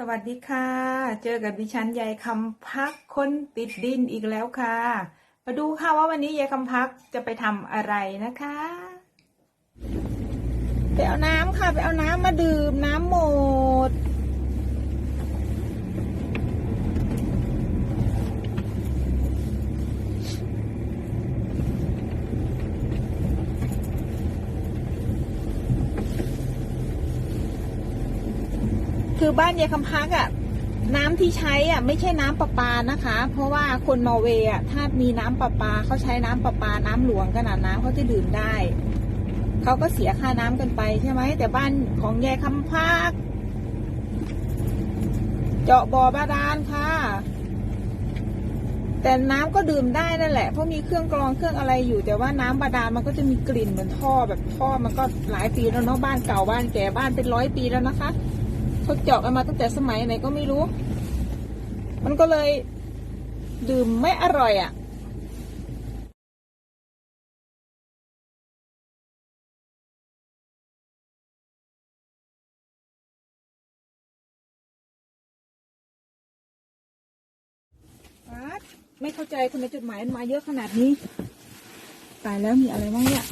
สวัสดีค่ะ เจอกับดิฉันยายคำพักคนติดดินอีกแล้วค่ะ มาดูค่ะว่าวันนี้ยายคำพักจะไปทำอะไรนะคะ ไปเอาน้ำค่ะ ไปเอาน้ำมาดื่มน้ำหมด คือบ้านยายคำพักอะ่ะน้ำที่ใช้อะไม่ใช่น้ำประปานะคะ เพราะว่าคนนอร์เวย์อะถ้ามีน้ำประปาเขาใช้น้ำประปาน้ำหลวงขนาดน้ำเขาจะดื่มได้ เขาก็เสียค่าน้ำกันไปใช่ไหมแต่บ้านของยายคำพักเจาะบ่อบาดาลค่ะ แต่น้ำก็ดื่มได้นั่นแหละเพราะมีเครื่องกรองเครื่องอะไรอยู่ แต่ว่าน้ำบาดาลมันก็จะมีกลิ่นเหมือนท่อแบบท่อมันก็หลายปีแล้วเนาะบ้านเก่าบ้านแก่บ้านเป็นร้อยปีแล้วนะคะ เขาเจาะกันมาตั้งแต่สมัยไหนก็ไม่รู้ มันก็เลยดื่มไม่อร่อยอะ่ะไม่เข้าใจคนในจดหมายมันมาเยอะขนาดนี้ ตายแล้วมีอะไรบ้างเนี่ย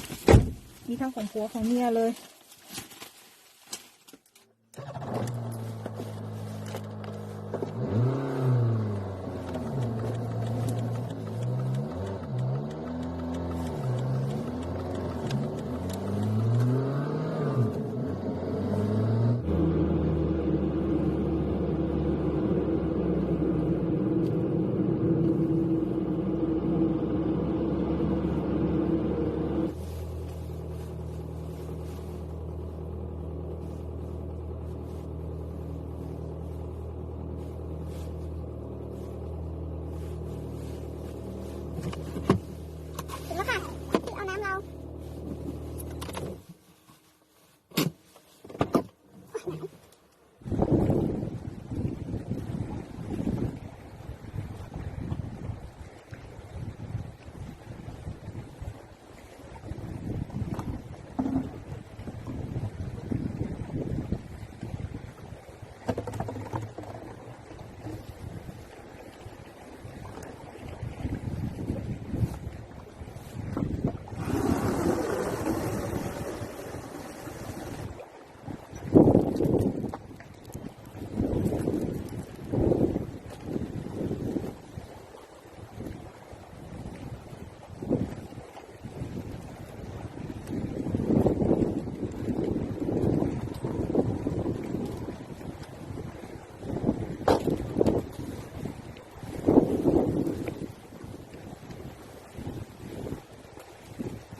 มีทั้งของผัวของเมียเลย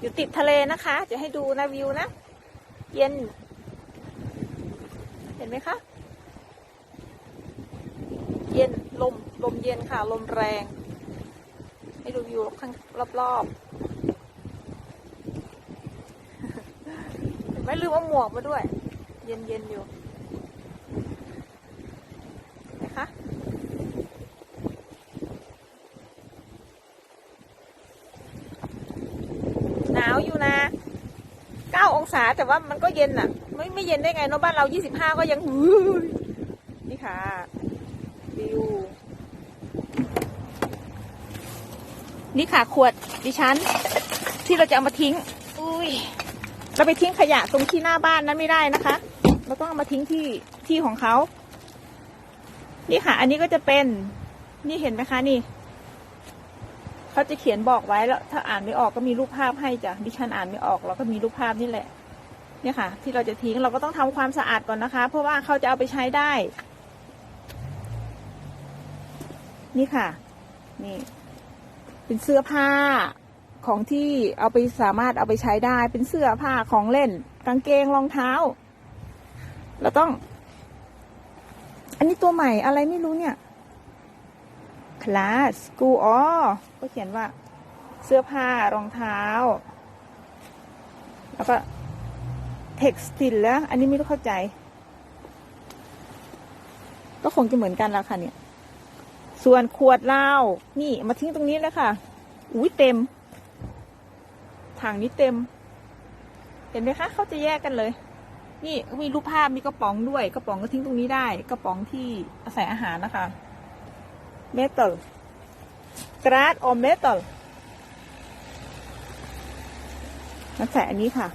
อยู่ติดทะเลนะคะ จะให้ดูนะวิวนะ เย็น เห็นไหมคะ เย็นลมลมเย็นค่ะ ลมแรง ให้ดูวิวข้างรอบๆเห็นไหมลืมเอาหมวกมาด้วย เย็นเย็นๆอยู่นะคะ หนาวอยู่นะ เก้าองศาแต่ว่ามันก็เย็นอะ ไม่ไม่เย็นได้ไงเนอะบ้านเรายี่สิบห้าก็ยังนี่ค่ะวิวนี่ค่ะขวดดิฉัน ที่เราจะเอามาทิ้ง อุ้ยเราไปทิ้งขยะตรงที่หน้าบ้านนั้นไม่ได้นะคะเราต้องเอามาทิ้งที่ที่ของเขา นี่ค่ะ อันนี้ก็จะเป็น นี่เห็นไหมคะนี่ เขาจะเขียนบอกไว้แล้ว ถ้าอ่านไม่ออกก็มีรูปภาพให้จ้ะดิฉันอ่านไม่ออกเราก็มีรูปภาพนี่แหละ เนี่ยค่ะ ที่เราจะทิ้งเราก็ต้องทำความสะอาดก่อนนะคะ เพราะว่าเขาจะเอาไปใช้ได้ นี่ค่ะ นี่ เป็นเสื้อผ้าของที่เอาไปสามารถเอาไปใช้ได้เป็นเสื้อผ้าของเล่น กางเกงรองเท้า เราต้อง อันนี้ตัวใหม่อะไรไม่รู้เนี่ย คลาสกูอ๋อก็เขียนว่าเสื้อผ้ารองเท้า แล้วก็เท็กซ์ติลแล้ว อันนี้ไม่รู้เข้าใจ ก็คงจะเหมือนกันแล้วค่ะเนี่ย ส่วนขวดเหล้านี่มาทิ้งตรงนี้แล้วค่ะ อุ้ยเต็ม ถังนี้เต็ม เห็นไหมคะเขาจะแยกกันเลย นี่มีรูปภาพมีกระป๋องด้วย กระป๋องก็ทิ้งตรงนี้ได้ กระป๋องที่ใส่อาหารนะคะ เมทัลกราดออมเมทัลแล้วใส่อันนี้ค่ะ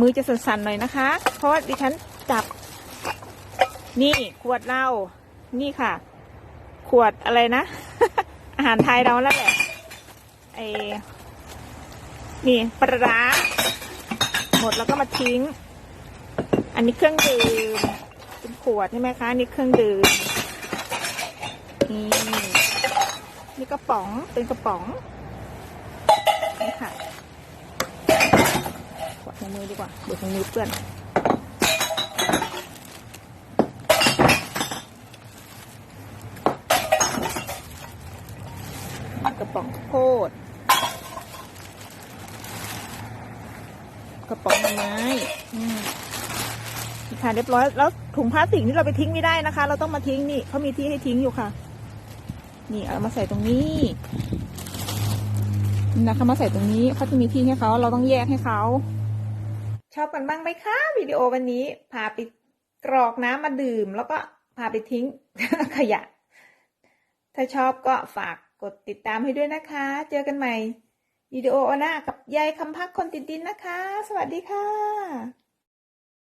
มือจะสั่นๆหน่อยนะคะ เพราะว่าดิฉันจับ นี่ขวดเหล้า นี่ค่ะ ขวดอะไรนะ อาหารไทยเราแล้วแหละไอ้นี่ปลาร้าหมดแล้วก็มาทิ้ง อันนี้เครื่องดื่มเป็นขวดใช่ไหมคะนี่เครื่องดื่มนี่นี่กระป๋องเป็นกระป๋องนี่ค่ะกวดในมือดีกว่าเดี๋ยวของมือเปื้อนกระป๋องข้าวโพดกระป๋องไม้อืม ค่ะ เรียบร้อยแล้วถุงพลาสติกนี่เราไปทิ้งไม่ได้นะคะ เราต้องมาทิ้งนี่เขามีที่ให้ทิ้งอยู่ค่ะ นี่เอามาใส่ตรงนี้นะคะมาใส่ตรงนี้เขาจะมีที่ให้เขาเราต้องแยกให้เขาชอบกันบ้างไหมคะวิดีโอวันนี้พาไปกรอกน้ำมาดื่ม แล้วก็พาไปทิ้งขยะ ถ้าชอบก็ฝากกดติดตามให้ด้วยนะคะ เจอกันใหม่วิดีโอหน้ากับยายคำพักคนติดดินนะคะ สวัสดีค่ะ